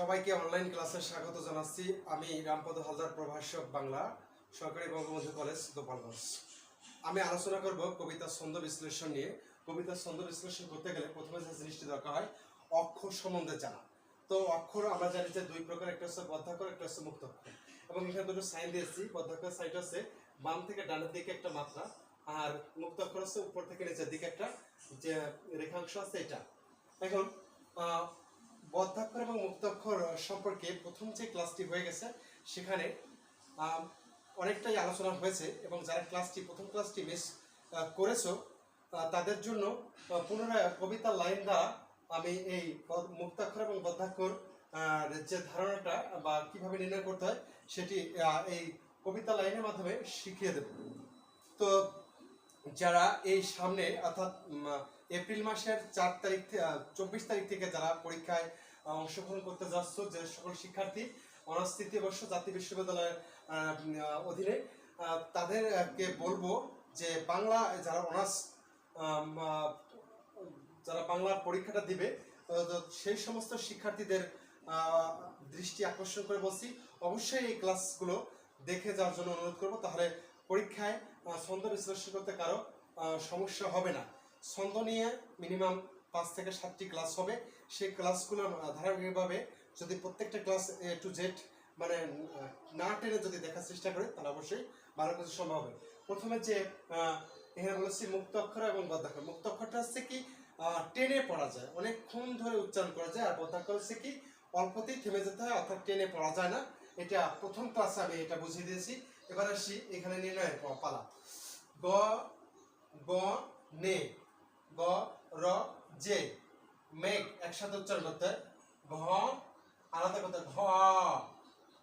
সবাইকে অনলাইন ক্লাসে স্বাগত জানাচ্ছি। আমি রামপদ হালদার, প্রভাষক বাংলা, সরকারি বঙ্গবন্ধু কলেজ গোপালগঞ্জ আমি আলোচনা করব কবিতা ছন্দ বিশ্লেষণ নিয়ে। কবিতার ছন্দ বিশ্লেষণ করতে গেলে প্রথমে যে জিনিসটি দরকার হয়, অক্ষর সম্বন্ধে জানা। তো অক্ষর আমরা জানি যে দুই প্রকার, একটা হচ্ছে বদ্ধাক্ষর, একটা হচ্ছে মুক্তাক্ষর। এবং এখানে দুটো সাইন দিয়েছি। বদ্ধাক্ষর সাইড হচ্ছে বাম থেকে ডানের দিকে একটা মাত্রা, আর মুক্তাক্ষর হচ্ছে উপর থেকে নিচের দিকে একটা যে রেখাংশ আছে এটা। এখন বদ্ধাক্ষর এবং মুক্তাক্ষর সম্পর্কে প্রথম যে ক্লাসটি হয়ে গেছে, সেখানে অনেকটাই আলোচনা হয়েছে এবং যারা ক্লাসটি, প্রথম ক্লাসটি মিস করেছ তাদের জন্য পুনরায় কবিতার লাইন দ্বারা আমি এই মুক্তাক্ষর এবং বদ্ধাক্ষর যে ধারণাটা বা কীভাবে নির্ণয় করতে হয়, সেটি এই কবিতা লাইনের মাধ্যমে শিখিয়ে দেব। তো যারা এই সামনে, অর্থাৎ এপ্রিল মাসের চার তারিখ চব্বিশ তারিখ থেকে যারা পরীক্ষায় অংশগ্রহণ করতে যাচ্ছ যে সকল শিক্ষার্থী অনার্স তৃতীয় বর্ষ জাতীয় বিশ্ববিদ্যালয়ের অধীনে তাদেরকে বলব যে বাংলা যারা অনার্স যারা বাংলা পরীক্ষাটা দিবে সেই সমস্ত শিক্ষার্থীদের দৃষ্টি আকর্ষণ করে বলছি। অবশ্যই এই ক্লাসগুলো দেখে যাওয়ার জন্য অনুরোধ করব। তাহলে পরীক্ষায় ছন্দ বিশ্লেষণ করতে কারও সমস্যা হবে না। ছন্দ নিয়ে মিনিমাম পাঁচ থেকে সাতটি ক্লাস হবে। সেই ক্লাসগুলো ধারাবাহিকভাবে যদি প্রত্যেকটা ক্লাস এ টু জেড মানে না টেনে যদি দেখার চেষ্টা করে, তাহলে অবশ্যই ভালো কিছু সম্ভব হবে। প্রথমে যে এখানে বলেছি মুক্ত অক্ষর এবং বদ্ধাক্ষর মুক্ত অক্ষরটা হচ্ছে কি টেনে পড়া যায়। অনেকক্ষণ ধরে উচ্চারণ করা যায়। আর বদ্ধাক্ষর হচ্ছে কি, অল্পতেই থেমে যেতে হয়, অর্থাৎ টেনে পড়া যায় না। এটা প্রথম ক্লাসে আমি এটা বুঝিয়ে দিয়েছি। এবার আসি এখানে নির্ণয়ের পালা। গ গ, নে। গ, র জে মেঘ একসাথে উচ্চারণ করতে। ঘ, আলাদা করতে। ঘ,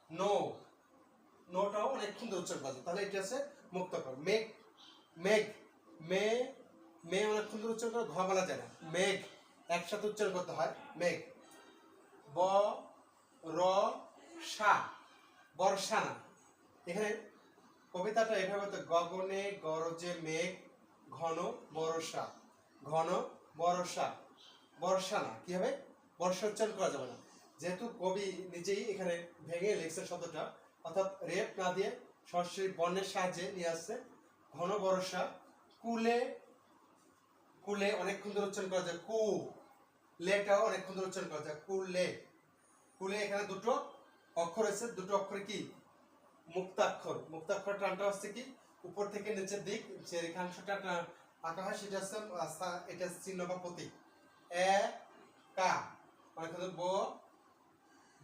নো, নোটাও অনেকক্ষণ উচ্চারণ করা তাহলে এটা আছে মুক্তকর। মেঘ মেঘ, মে মে অনেকক্ষণ ধরে উচ্চারণ করে ঘ বলা যায় না। মেঘ একসাথে উচ্চারণ করতে হয়। মেঘ। ব, র, সা, বর্ষা না এখানে কবিতাটা এভাবে হতো গগনে, গরজে, মেঘ, ঘন, বর্ষা। ঘন বর্ষা। বর্ষা না, কি হবে? বর্ষা উচ্চারণ করা যাবে না। যেহেতু কবি নিজেই এখানে ভেঙে লিখছে শব্দটা, অর্থাৎ রেপ না দিয়ে সরাসরি বর্ণের সাহায্যে নিয়ে আসছে। ঘন বর্ষা, কুলে কুলে অনেকক্ষণ ধরে উচ্চারণ করা যায়। কু লেটাও অনেকক্ষণ ধরে উচ্চারণ করা যায়। কুলে কুলে এখানে দুটো অক্ষর আছে। দুটো অক্ষর কি? মুক্তাক্ষর। মুক্তাক্ষর টানটা হচ্ছে কি? উপর থেকে নিচের দিক, যে রেখাংশটা আঁকা হয়, সেটা হচ্ছে এটা চিহ্ন বা প্রতীক। এ, কা অনেক ব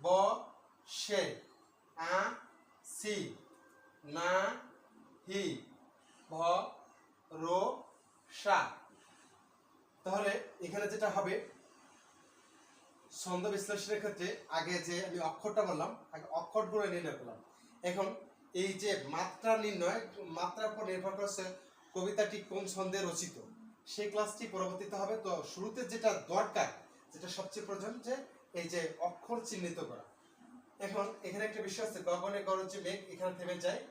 ব, সে, আ, সি, না, হি, ভ, রো, সা। তাহলে এখানে যেটা হবে, ছন্দ বিশ্লেষণের ক্ষেত্রে আগে যে আমি অক্ষরটা বললাম, আগে অক্ষরগুলো নির্ণয় করলাম। এখন এই যে মাত্রা নির্ণয় মাত্রার উপর নির্ভর করছে কবিতাটি কোন ছন্দে রচিত? সেই ক্লাসটি পরবর্তীতে হবে। তো শুরুতে যেটা দরকার, যেটা সবচেয়ে প্রয়োজন, যে এই যে অক্ষর চিহ্নিত করা। এখন এখানে একটা বিষয় আছে, গগনে গরজে মেঘ এখানে থেমে যায়,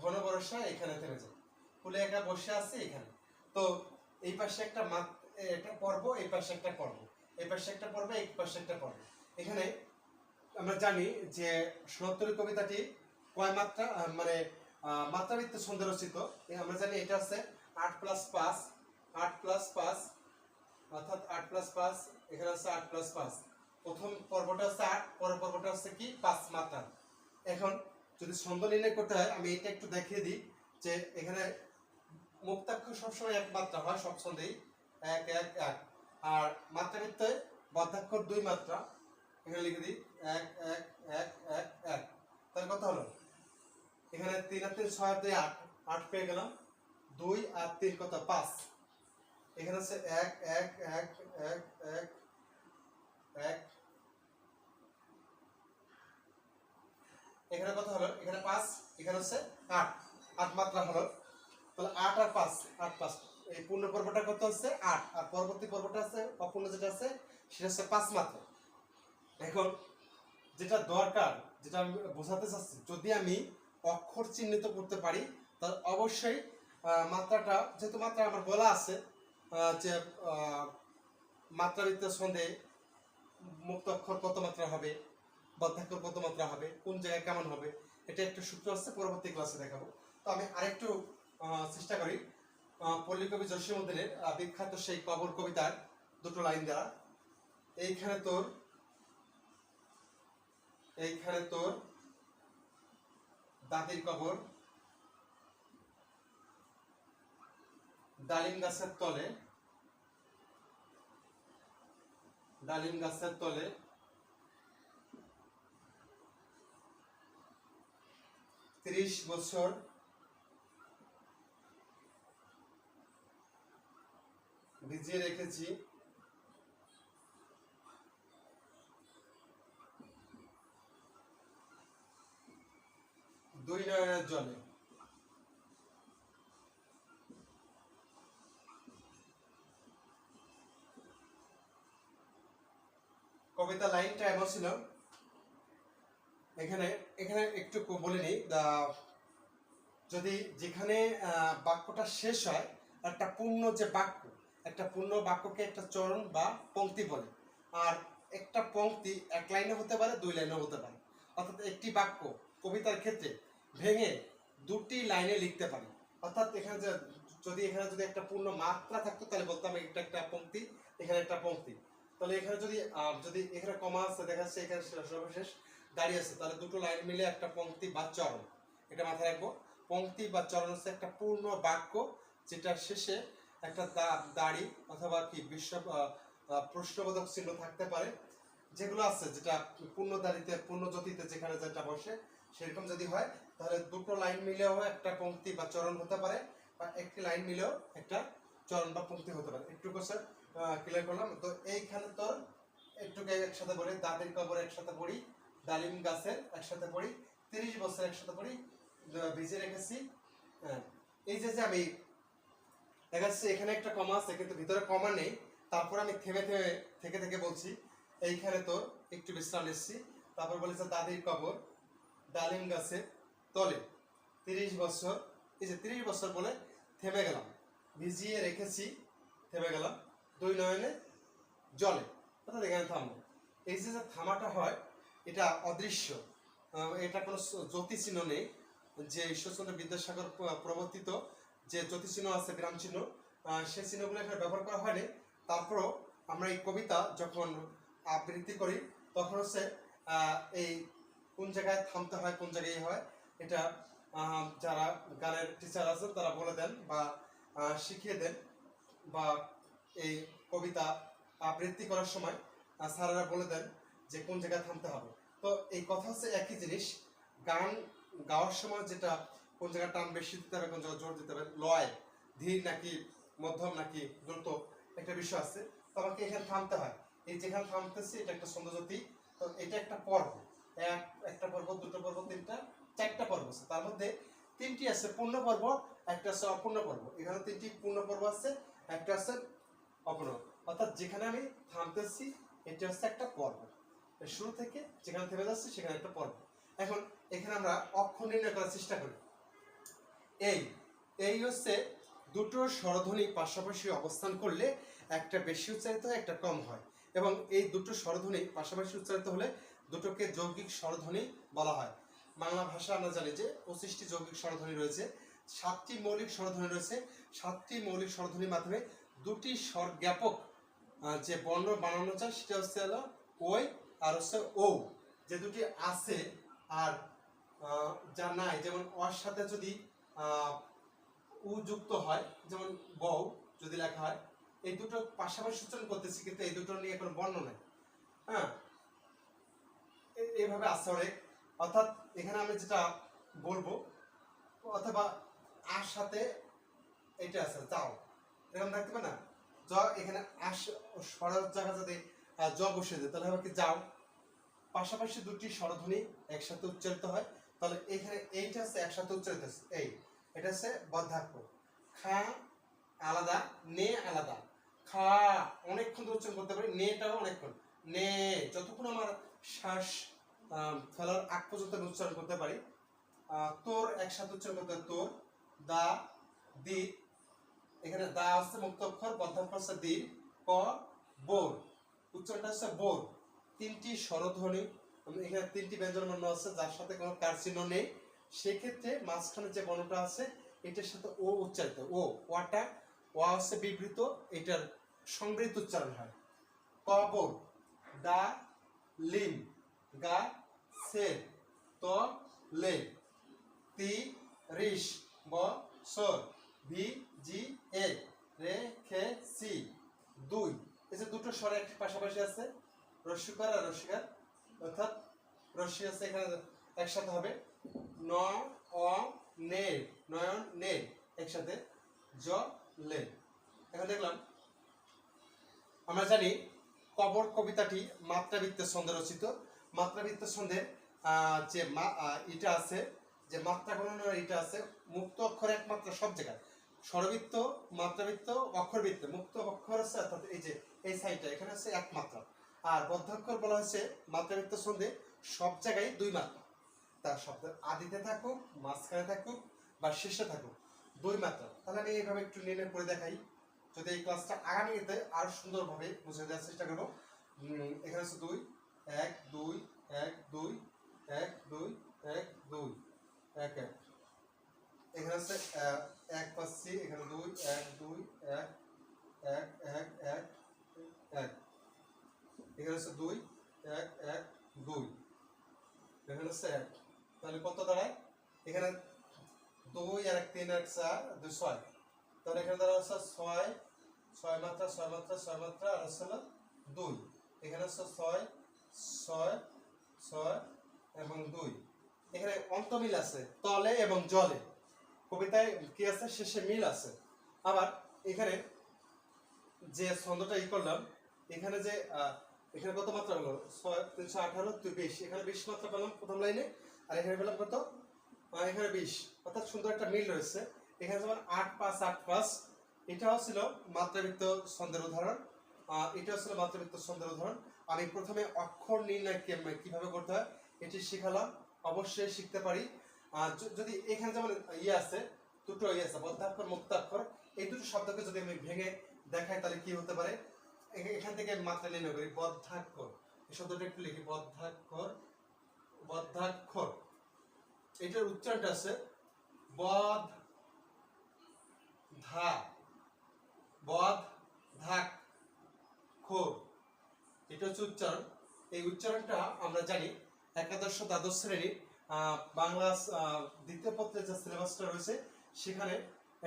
ঘন বর্ষা এখানে থেমে যায়। ফুলে একা বসে আছে এখানে। তো এই পাশে একটা মাত এটা পর্ব, এই পাশে একটা পর্ব এই পাশে একটা পর্ব, এই পাশে একটা পর্ব এখানে আমরা জানি যে সনাতনী কবিতাটি কয় মাত্রা মানে মাত্রাবৃত্ত রচিত আমরা জানি এটা হচ্ছে আট প্লাস পাঁচ, আট প্লাস পাঁচ, অর্থাৎ আট প্লাস পাঁচ, এখানে হচ্ছে আট প্লাস পাঁচ। প্রথম পর্বটা হচ্ছে আট, পরের পর্বটা হচ্ছে কি? পাঁচ মাত্রা এখন যদি ছন্দ নির্ণয় করতে হয়, আমি এটা একটু দেখিয়ে দিই যে এখানে মুক্তাক্ষর সবসময় এক মাত্রা হয়, সব ছন্দেই এক এক এক। আর মাত্রাবৃত্তে বদ্ধাক্ষর দুই মাত্রা। এখানে লিখে দিই, এক এক এক এক এক। তার কথা হলো এখানে তিন আর তিন, ছয় আর দুই, আট। আট পেয়ে গেলাম। দুই আর তিন কত? পাঁচ। এখানে হচ্ছে এক এক এক এক এক এক। এখানে কত হলো? এখানে পাঁচ, এখানে হচ্ছে আট। আট মাত্রা হলো। তাহলে আট আর পাঁচ, আট পাঁচ। এই পূর্ণ পর্বটা কত হচ্ছে? আট। আর পরবর্তী পর্বটা আছে, অপূর্ণ যেটা আছে, সেটা হচ্ছে পাঁচ মাত্রা। এখন যেটা দরকার, যেটা আমি বোঝাতে চাচ্ছি, যদি আমি অক্ষর চিহ্নিত করতে পারি তাহলে অবশ্যই মাত্রাটা যেহেতু মাত্রা আমার বলা আছে যে মাত্রাবৃত্ত ছন্দে মুক্ত অক্ষর কত মাত্রা হবে বদ্ধাক্ষর কত মাত্রা হবে কোন জায়গায় কেমন হবে এটা একটা সূত্র আছে পরবর্তী ক্লাসে দেখাবো। তো আমি আরেকটু চেষ্টা করি পল্লী কবি আহ, বিখ্যাত সেই কবর কবিতার দুটো লাইন দ্বারা। এইখানে তোর এইখানে তোর কবর ডালিম গাছের তলে ডালিম গাছের তলে ত্রিশ বছর ভিজিয়ে রেখেছি। জলে কবিতা লাইনটা এমন ছিল। এখানে এখানে একটু বলে নিই যদি যেখানে বাক্যটা শেষ হয়, একটা পূর্ণ যে বাক্য, একটা পূর্ণ বাক্যকে একটা চরণ বা পংক্তি বলে। আর একটা পংক্তি এক লাইনে হতে পারে, দুই লাইনে হতে পারে। অর্থাৎ একটি বাক্য কবিতার ক্ষেত্রে ভেঙে দুটি লাইনে লিখতে পারি। অর্থাৎ এখানে যে যদি এখানে যদি একটা পূর্ণ মাত্রা থাকতো, তাহলে বলতাম এটা একটা পংক্তি, এখানে একটা পংক্তি। তাহলে এখানে যদি যদি এখানে কমা আছে, দেখা যাচ্ছে এখানে সর্বশেষ দাঁড়িয়ে আছে, তাহলে দুটো লাইন মিলে একটা পংক্তি বা চরণ। এটা মাথায় রাখব। পঙ্ক্তি বা চরণ হচ্ছে একটা পূর্ণ বাক্য, যেটার শেষে একটা দাড়ি অথবা কি বিশ্ব প্রশ্নবোধক চিহ্ন থাকতে পারে। যেগুলো আছে, যেটা পূর্ণ দাড়িতে, পূর্ণ জ্যোতিতে যেখানে যেটা বসে সেরকম যদি হয়, তাহলে দুটো লাইন মিলেও একটা পঙ্ক্তি বা চরণ হতে পারে, বা একটি লাইন মিলেও একটা চরণ বা পঙ্ক্তি হতে পারে। একটু স্যার ক্লিয়ার করলাম। তো এইখানে তোর একটুকে একসাথে পড়ি দাদির কবর একসাথে পড়ি, ডালিম গাছের একসাথে পড়ি, তিরিশ বছর একসাথে পড়ি ভিজে রেখেছি। হ্যাঁ এই যে যে আমি দেখা এখানে একটা কমা আছে, কিন্তু ভিতরে কমা নেই। তারপর আমি থেমে থেমে, থেকে থেকে বলছি, এইখানে তোর একটু বিশ্রাম নিচ্ছি। তারপর বলেছে দাদির কবর। ডালিম গাছের তলে। তিরিশ বছর, এই যে তিরিশ বছর বলে থেমে গেলাম। ভিজিয়ে রেখেছি, থেমে গেলাম। দুই নয়নে জলে। অর্থাৎ এখানে থামবো। এই যে যে থামাটা হয়, এটা অদৃশ্য। এটা কোনো স- জ্যোতিচিহ্ন নেই। যে ঈশ্বরচন্দ্র বিদ্যাসাগর প্রবর্তিত যে জ্যোতিচিহ্ন আছে, গ্রাম চিহ্ন সেই চিহ্নগুলো এখানে ব্যবহার করা হয়নি। তারপরও আমরা এই কবিতা যখন আবৃত্তি করি, তখন হচ্ছে এই কোন জায়গায় থামতে হয়, কোন জায়গায় ইয়ে হয়, এটা যারা গানের টিচার আছেন তারা বলে দেন বা শিখিয়ে দেন বা এই কবিতা আবৃত্তি করার সময় স্যারেরা বলে দেন যে কোন জায়গায় থামতে হবে। তো এই কথা হচ্ছে একই জিনিস, গান গাওয়ার সময় যেটা কোন জায়গায় টান বেশি দিতে হবে, কোন জায়গায় জোর দিতে হবে, লয়, ধীর নাকি মধ্যম নাকি দ্রুত, একটা বিষয় আছে। তো আমাকে এখানে থামতে হয়। এই যেখানে থামতেছি, এটা একটা সৌন্দর্যতি তো এটা একটা পর্ব। এক, একটা পর্ব, দুটো পর্ব, তিনটা, চারটা পর্ব আছে। তার মধ্যে তিনটি আছে পূর্ণ পর্ব, একটা আছে অপূর্ণ পর্ব। এখানে তিনটি পূর্ণ পর্ব আছে, একটা আছে অপূর্ণ অর্থাৎ যেখানে আমি থামতেছি, এটা হচ্ছে একটা পর্ব। শুরু থেকে যেখানে থেমে যাচ্ছে, সেখানে একটা পর্ব। এখন এখানে আমরা অক্ষর নির্ণয় করার চেষ্টা করি। এই এই হচ্ছে দুটো স্বরধ্বনি পাশাপাশি অবস্থান করলে একটা বেশি উচ্চারিত হয়, একটা কম হয়। এবং এই দুটো স্বরধ্বনি পাশাপাশি উচ্চারিত হলে দুটোকে যৌগিক স্বরধ্বনি বলা হয়। বাংলা ভাষা আমরা জানি যে পঁচিশটি যৌগিক স্বরধ্বনি রয়েছে, সাতটি মৌলিক স্বরধ্বনি রয়েছে। সাতটি মৌলিক স্বরধ্বনির মাধ্যমে দুটি স্বর জ্ঞাপক যে বর্ণ বানানো যায় সেটা হচ্ছে হলো ওই আর হচ্ছে ও যে দুটি আছে আর যা নাই, যেমন অর সাথে যদি উ যুক্ত হয়, যেমন বউ যদি লেখা হয়, এই দুটো পাশাপাশি উচ্চারণ করতেছি, কিন্তু এই দুটো নিয়ে কোনো বর্ণ নাই। হ্যাঁ? এ- এইভাবে আছে অনেক অর্থাৎ এখানে আমি যেটা বলব, অথবা আর সাথে এটা আছে যাও এরকম দেখতে পাবে না? জ, এখানে আস স্বরের জায়গা যদি জ বসে যায় তাহলে হবে কি যাও পাশাপাশি দুটি স্বরধ্বনি একসাথে উচ্চারিত হয়। তাহলে এখানে এইটা হচ্ছে একসাথে উচ্চারিত এই। এটা হচ্ছে বদ্ধাক্ষর খা, আলাদা, নে, আলাদা। খা, অনেকক্ষণ উচ্চারণ করতে পারি, নেটাও অনেকক্ষণ। নে, যতক্ষণ আমার শ্বাস ফেলার আগ পর্যন্ত আমি উচ্চারণ করতে পারি। তোর একসাথে উচ্চারণ করতে তোর, দা, দি। এখানে দা হচ্ছে মুক্ত অক্ষর বদ্ধাক্ষর হচ্ছে দি, ক, বোর। উচ্চারণটা হচ্ছে বোর। তিনটি স্বরধ্বনি এখানে তিনটি ব্যঞ্জন বর্ণ আছে, যার সাথে কোনো কার চিহ্ন নেই। সেক্ষেত্রে মাঝখানে যে বর্ণটা আছে, এটার সাথে ও উচ্চারিত। ও, ওয়াটা, ওয়া হচ্ছে বিবৃত, এটার সংবৃত উচ্চারণ হয়। ক কবর দা, লিম। গা সে ত লে। তি রিস ব সর ভি জি এ। রে খে সি দুই। এই যে দুটো স্বর এক পাশাপাশি আছে। রস্যকার আর রস্যকার অর্থাৎ রস্যি আছে এখানে একসাথে হবে। ন, অ, নে। নয়ন, নে। একসাথে জ, লে। এখন দেখলাম, আমরা জানি কবর কবিতাটি মাত্রাবৃত্তের ছন্দে রচিত। মাত্রাবৃত্তের ছন্দে আহ, যে মা- এটা আছে যে মাত্রা গণনার এটা আছে মুক্ত অক্ষর একমাত্র সব জায়গায়। স্বরবৃত্ত মাত্রাবৃত্ত অক্ষরবৃত্ত। মুক্ত অক্ষর আছে অর্থাৎ এই যে এই সাইডটা এখানে আছে এক মাত্রা। আর বদ্ধাক্ষর বলা হয়েছে মাত্রাবৃত্ত ছন্দে সব জায়গায় দুই মাত্রা। তার শব্দের আদিতে থাকুক মাঝখানে থাকুক বা শেষে থাকুক দুই মাত্রা। তাহলে আমি এইভাবে একটু নির্ণয় করে দেখাই। যদি এই ক্লাসটা আগামীতে আরও সুন্দরভাবে বুঝে দেওয়ার চেষ্টা করব এখানে আছে দুই এক দুই এক দুই এক দুই এক দুই এক এক। এখানে আহ, এক পাচ্ছি এখানে দুই এক দুই এক এক এক এক এক। এখানে আছে দুই এক এক দুই। এখানে আছে এক। তাহলে কত দাঁড়ায়? এখানে দুই আর এক তিন এক চার দুই ছয়। তাহলে এখানে দাঁড়া হচ্ছে ছয় ছয় মাত্রা ছয় মাত্রা ছয় মাত্রা আর হচ্ছে দুই। এখানে হচ্ছে ছয় ছয় ছয় এবং দুই। এখানে অন্তমিল আছে, তলে এবং জলে। কবিতায় কি আছে? শেষে মিল আছে। আবার এখানে যে ছন্দটা ই করলাম, এখানে যে এখানে কত মাত্রা হলো? ছয়, তিনশো আঠারো তুই বিশ। এখানে বিশ মাত্রা পেলাম প্রথম লাইনে, আর এখানে পেলাম কত? এখানে বিশ। অর্থাৎ সুন্দর একটা মিল রয়েছে। এখানে যেমন আট পাঁচ আট পাঁচ, এটাও ছিল মাত্রাবৃত্ত ছন্দের উদাহরণ। এটাও ছিল মাত্রাবৃত্ত ছন্দের উদাহরণ। আমি প্রথমে অক্ষর নির্ণয় কে- কীভাবে করতে হয়, এটি শিখালাম। অবশ্যই শিখতে পারি। যদি এখানে যেমন ইয়ে আছে, দুটো ইয়ে আছে বদ্ধাক্ষর মুক্তাক্ষর, এই দুটো শব্দকে যদি আমি ভেঙে দেখাই, তাহলে কি হতে পারে? এখান থেকে মাত্রা নির্ণয় করি বদ্ধাক্ষর এই শব্দটা একটু লিখি বদ্ধাক্ষর বদ্ধাক্ষর এটার উচ্চারণটা আছে বদ ধা বদ ধাক খোর এটা হচ্ছে উচ্চারণ। এই উচ্চারণটা আমরা জানি একাদশ দ্বাদশ শ্রেণির বাংলা দ্বিতীয় পত্রের যে সিলেবাসটা রয়েছে, সেখানে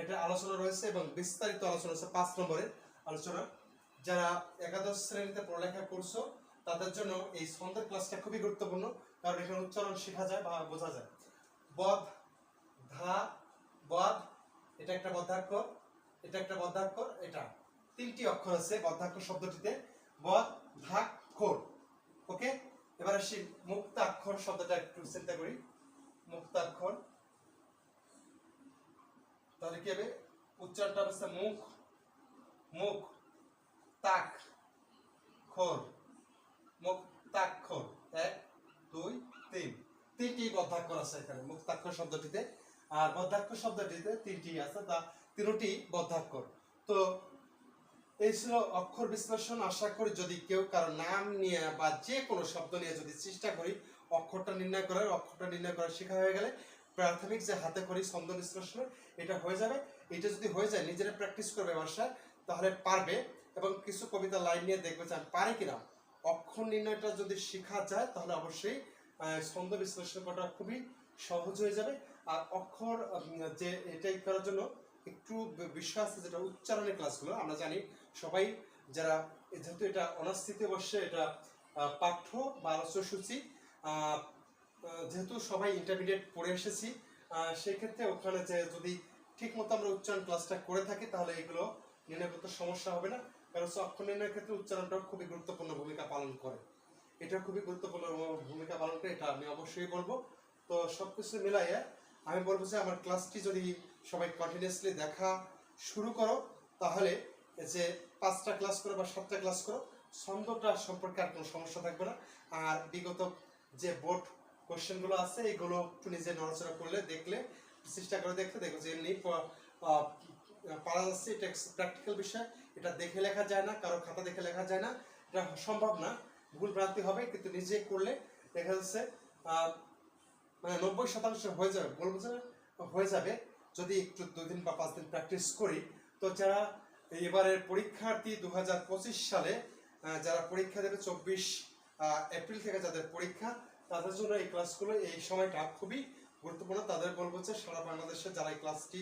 এটা আলোচনা রয়েছে এবং বিস্তারিত আলোচনা রয়েছে পাঁচ নম্বরের আলোচনা। যারা একাদশ শ্রেণীতে পড়ালেখা করছ, তাদের জন্য এই ছন্দের ক্লাসটা খুবই গুরুত্বপূর্ণ, কারণ এখানে উচ্চারণ শেখা যায় বা বোঝা যায়। বধ, ধা, বধ, এটা একটা বদ্ধাক্ষর, এটা একটা বদ্ধাক্ষর, এটা। তিনটি অক্ষর আছে বদ্ধাক্ষর শব্দটিতে। বদ খোর ওকে? এবার আসি মুক্তাক্ষর শব্দটা একটু চিন্তা করি। মুক্তাক্ষর। তাহলে কি হবে? উচ্চারণটা হচ্ছে মুখ। মুখ। তাক। খোর। মুখ তাক্ষর এক, দুই, তিন। তিনটি বদ্ধাক্ষর আছে এখানে, মুক্তাক্ষর শব্দটিতে। আর বদ্ধাক্ষর শব্দটিতে তিনটি আছে, তা তিনটি বদ্ধাক্ষর। তো এই ছিল অক্ষর বিশ্লেষণ। আশা করি যদি কেউ কারও নাম নিয়ে বা যে কোনো শব্দ নিয়ে যদি চেষ্টা করি, অক্ষরটা নির্ণয় করার, অক্ষরটা নির্ণয় করার শেখা হয়ে গেলে প্রাথমিক যে হাতে করি ছন্দ বিশ্লেষণ, এটা হয়ে যাবে। এটা যদি হয়ে যায়, নিজেরা প্র্যাকটিস করবে বাসায় তাহলে পারবে এবং কিছু কবিতা লাইন নিয়ে দেখবে যে আমি পারি কিনা। অক্ষর নির্ণয়টা যদি শেখা যায়, তাহলে অবশ্যই ছন্দ বিশ্লেষণ করা খুবই সহজ হয়ে যাবে। আর অক্ষর যে এটাই করার জন্য একটু বিষয় আছে যেটা উচ্চারণের ক্লাসগুলো আমরা জানি সবাই যারা যেহেতু এটা অনাস্থিতে বসে এটা পাঠ্য বা আলোচ্যসূচি যেহেতু সবাই ইন্টারমিডিয়েট পড়ে এসেছি সেক্ষেত্রে ওখানে যে যদি ঠিক মতো আমরা উচ্চারণ ক্লাসটা করে থাকি, তাহলে এগুলো নির্ণয় করতে সমস্যা হবে না। কারণ অক্ষর নির্ণয়ের ক্ষেত্রে উচ্চারণটাও খুবই গুরুত্বপূর্ণ ভূমিকা পালন করে। এটা খুবই গুরুত্বপূর্ণ ভূমিকা পালন করে, এটা আমি অবশ্যই বলব। তো সবকিছু মিলাইয়ে আমি বলব যে আমার ক্লাসটি যদি সবাই কন্টিনিউয়াসলি দেখা শুরু করো, তাহলে যে পাঁচটা ক্লাস করো বা সাতটা ক্লাস করো, ছন্দটা সম্পর্কে আর কোনো সমস্যা থাকবে না। আর বিগত যে বোর্ড কোশ্চেনগুলো আছে, এগুলো একটু নিজে নড়াচড়া করলে, দেখলে, চেষ্টা করে দেখলে দেখো যে এমনি পারা যাচ্ছে, এটা প্র্যাকটিক্যাল বিষয়। এটা দেখে লেখা যায় না, কারও খাতা দেখে লেখা যায় না, এটা সম্ভব না। ভুল ভ্রান্তি হবে, কিন্তু নিজে করলে দেখা যাচ্ছে মানে নব্বই শতাংশ হয়ে যাবে, বলব যে হয়ে যাবে। যদি একটু দুদিন বা পাঁচ দিন প্র্যাকটিস করি, তো যারা এবারের পরীক্ষার্থী দু হাজার পঁচিশ সালে যারা পরীক্ষা দেবে চব্বিশ এপ্রিল থেকে যাদের পরীক্ষা, তাদের জন্য এই ক্লাসগুলো এই সময়টা খুবই গুরুত্বপূর্ণ। তাদের বলব যে সারা বাংলাদেশে যারা এই ক্লাসটি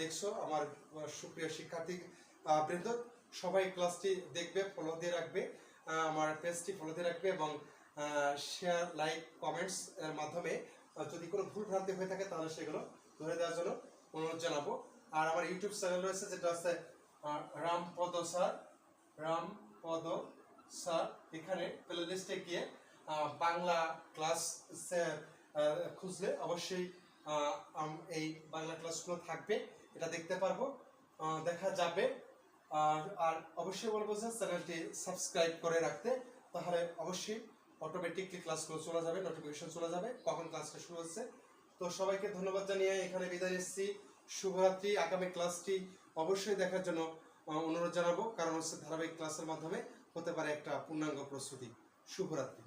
দেখছ, আমার সুপ্রিয় শিক্ষার্থী বৃন্দ, সবাই ক্লাসটি দেখবে ফলো দিয়ে রাখবে আমার পেজটি ফলো দিয়ে রাখবে এবং শেয়ার লাইক কমেন্টস এর মাধ্যমে যদি কোনো ভুল ভ্রান্তি হয়ে থাকে তাহলে সেগুলো ধরে দেওয়ার জন্য অনুরোধ জানাব। আর আমার ইউটিউব চ্যানেল রয়েছে, যেটা আছে রামপদ স্যার রামপদ স্যার, এখানে প্লে লিস্টে গিয়ে বাংলা ক্লাস খুঁজলে অবশ্যই এই বাংলা ক্লাসগুলো থাকবে, এটা দেখতে পারব দেখা যাবে, আর আর অবশ্যই বলব যে চ্যানেলটি সাবস্ক্রাইব করে রাখতে, তাহলে অবশ্যই অটোমেটিকলি ক্লাসগুলো চলে যাবে নোটিফিকেশন চলে যাবে, কখন ক্লাসটা শুরু হচ্ছে। তো সবাইকে ধন্যবাদ জানিয়ে এখানে বিদায় নিচ্ছি। শুভরাত্রি, আগামী ক্লাসটি অবশ্যই দেখার জন্য অনুরোধ জানাব। কারণ হচ্ছে ধারাবাহিক ক্লাসের মাধ্যমে হতে পারে একটা পূর্ণাঙ্গ প্রস্তুতি। শুভরাত্রি।